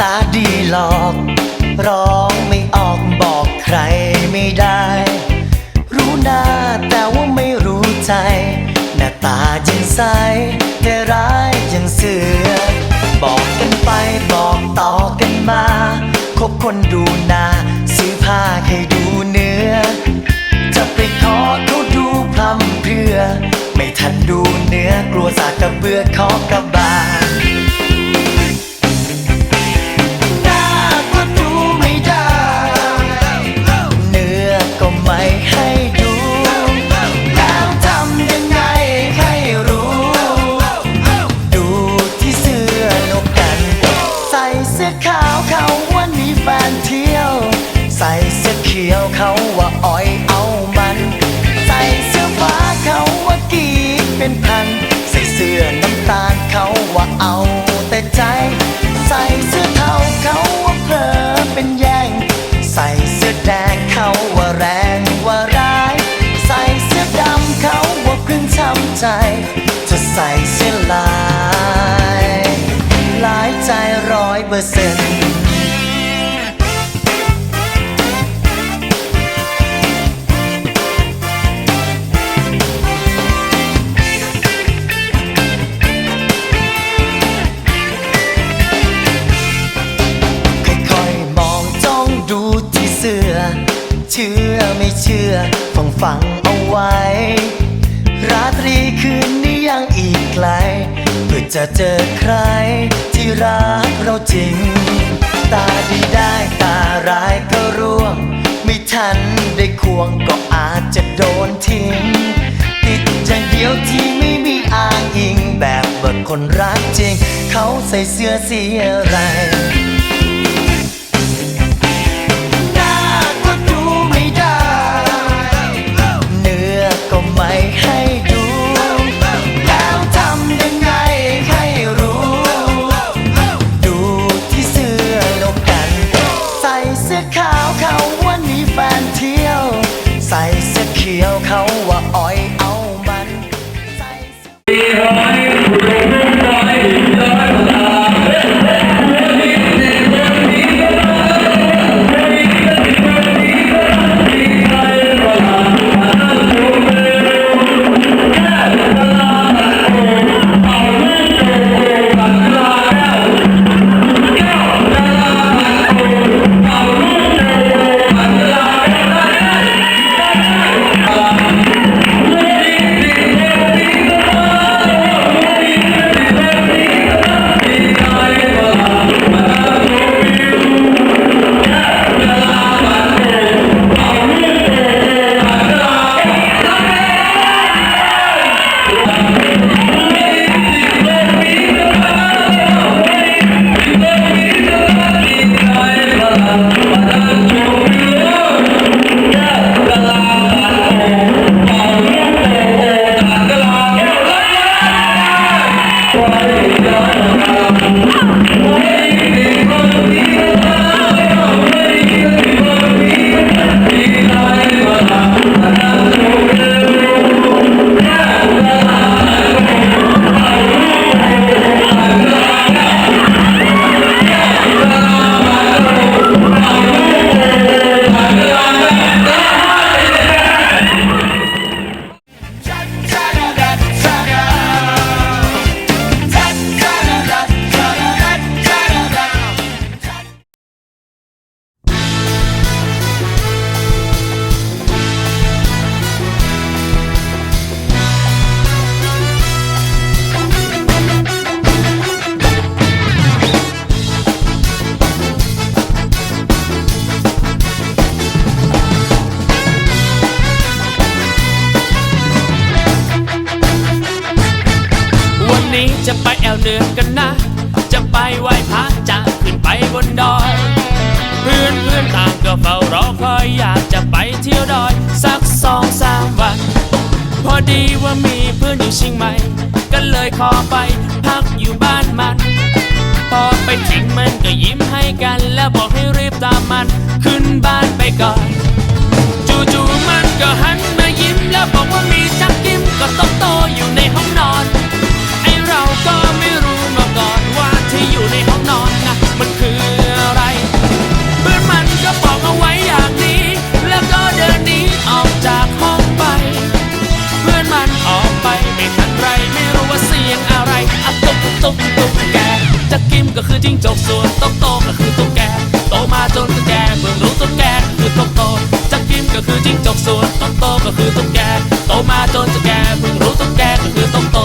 ตาดีหลอก ร้องไม่ออกบอกใครไม่ได้ รู้หน้าแต่ว่าไม่รู้ใจ หน้าตายังใสแต่ร้ายยังเสือ บอกกันไปบอกต่อกันมาคบคนดูหน้าซื้อผ้าให้ดูเนื้อ จะไปขอเขาดูพรำเพรื่อ ไม่ทันดูเนื้อกลัวสากกระเบือขอกระบาด ใจจะใส่เส้นลาย หลายใจร้อยเปอร์เซ็นต์ จะเจอใคร ที่รักเราจริง ตาดีได้ตาร้ายก็ร่วง ไม่ทันได้ควงก็อาจจะโดนทิ้ง ติดอย่างเดียวที่ไม่มีอ้างอิงแบบว่าคนรักจริง เขาใส่เสื้อสีอะไร จะไปแอวเหนือกันนะ จะไปไหว้พระจะขึ้นไปบนดอย เพื่อนเพื่อนต่างก็เฝ้ารอคอยอยากจะไปเที่ยวดอย สักสองสามวัน พอดีว่ามีเพื่อนอยู่เชียงใหม่ ก็เลยขอไปพักอยู่บ้านมัน พอไปถึงมันก็ยิ้มให้กัน แล้วบอกให้รีบตามมัน ขึ้นบ้านไปก่อน จู่ๆมันก็หันมายิ้มแล้วบอกว่ามี ไปไม่ทันไรไม่รู้ว่าเสียงอะไรอะตุ๊กตุ๊กตุ๊กแกจะกิมก็คือจิ้งจกส่วนต้องโตก็คือตุ๊กแกโตมาจนตุ๊กแกเพิ่งรู้ตุ๊กแกคือตุ๊กโตจะกิมก็คือจิ้งจกส่วนต้องโตก็คือตุ๊กแกโตมาจนตุ๊กแกเพิ่งรู้ตุ๊กแกก็คือตุ๊กโต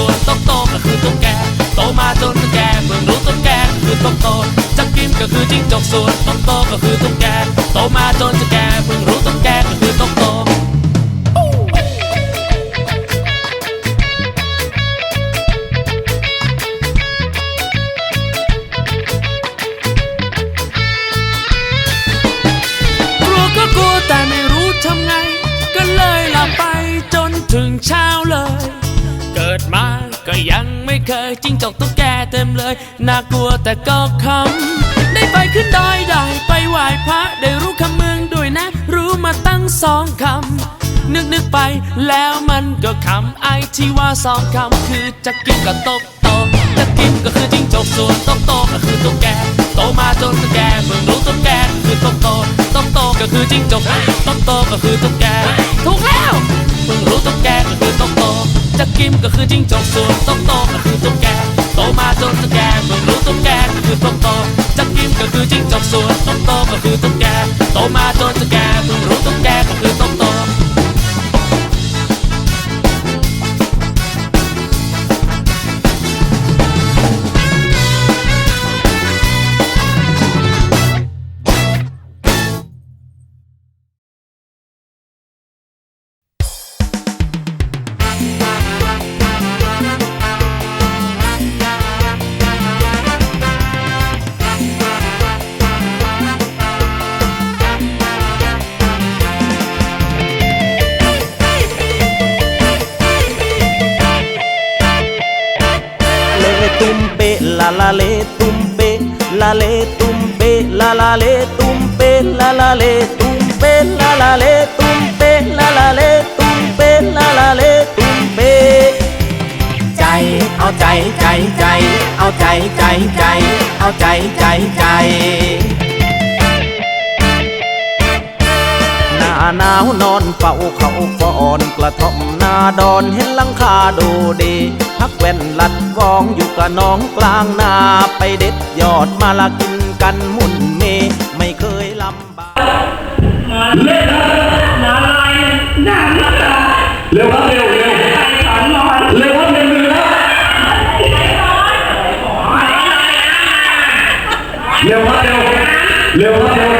ส่วนตุ๊กโตก็คือตุ๊กแกโตมาจนตุ๊กแกเพิ่งรู้ตุ๊กแกคือตุ๊กโตจักกิมก็คือจิ้งจกส่วนตุ๊กโตก็คือตุ๊กแกโตมาจนตุ๊กแกเพิ่งรู้ตุ๊กแกก็คือตุ๊กโตกลัวก็กลัวแต่ไม่รู้ทำไง ก็เลยหลับไปจนถึงเช้าเลย เกิดมา ก็ยังไม่เคยจิ้งจกตุ๊กแกเต็มเลย น่ากลัวแต่ก็คำได้ไปขึ้นดอยได้ไปไหว้พระได้รู้คำเมืองด้วยนะ รู้มาตั้งสองคำ นึกนึกไปแล้วมันก็คำไอที่ว่าสองคำคือจะกินกับโตกโตจะกินก็คือจิ้งจกส่วนโตกโตก็คือตุ๊กแกโตมาจนตุ๊กแกเพิ่งรู้ตุ๊กแกคือโตกโตโตกโตก็คือจิ้งจกโตกโตก็คือตุ๊กแกถูกแล้วเพิ่งรู้ตุ๊กแกก็คือโตกโต จะกิมก็คือจิ้งจกส่วนโตกโตก็คือตุ๊กแกโตมาจนตุ๊กแกเมื่อรู้ตุ๊กแกก็คือโตกโตจะกิมก็คือจิ้งจกส่วนโตกโตก็คือตุ๊กแกโตมาจนตุ๊กแกเมื่อรู้ตุ๊กแกก็คือโตกโต เลตุ้มเปะลาเลตุ้มเปะลาลาเลตุ้มเปะลาลาเลตุ้มเปะลาลาเลตุ้มเปะลาลาเลตุ้มเปะลาลาเลตุ้มเปะใจเอาใจใจใจ เอาใจใจใจ เอาใจใจใจ หนาวนอนเฝ้าเขาฟอนกระท่อมนาดอนเห็นลังคาดูดีพักแว่นลัดฟองอยู่กระน้องกลางนาไปเด็ดยอดมาละกินกันหมุนเมไม่เคยลำบากเร็วครับเร็วเร็วเร็วครับเร็วเร็วเร็วครับเร็วเร็วครับเร็วเร็ว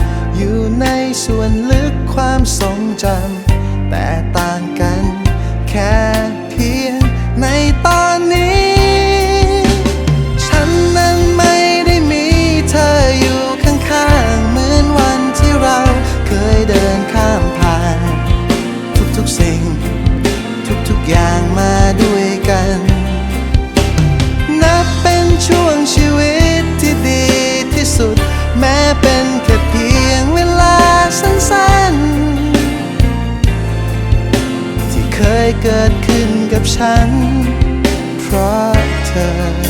ส่วนลึกความทรงจำแต่ต่างกัน แค่เพียงในตอนนี้ ฉันนั้นไม่ได้มีเธออยู่ข้างๆ เหมือนวันที่เราเคยเดินข้ามผ่าน ทุกๆสิ่ง ทุกๆอย่าง กับฉัน เพราะเธอ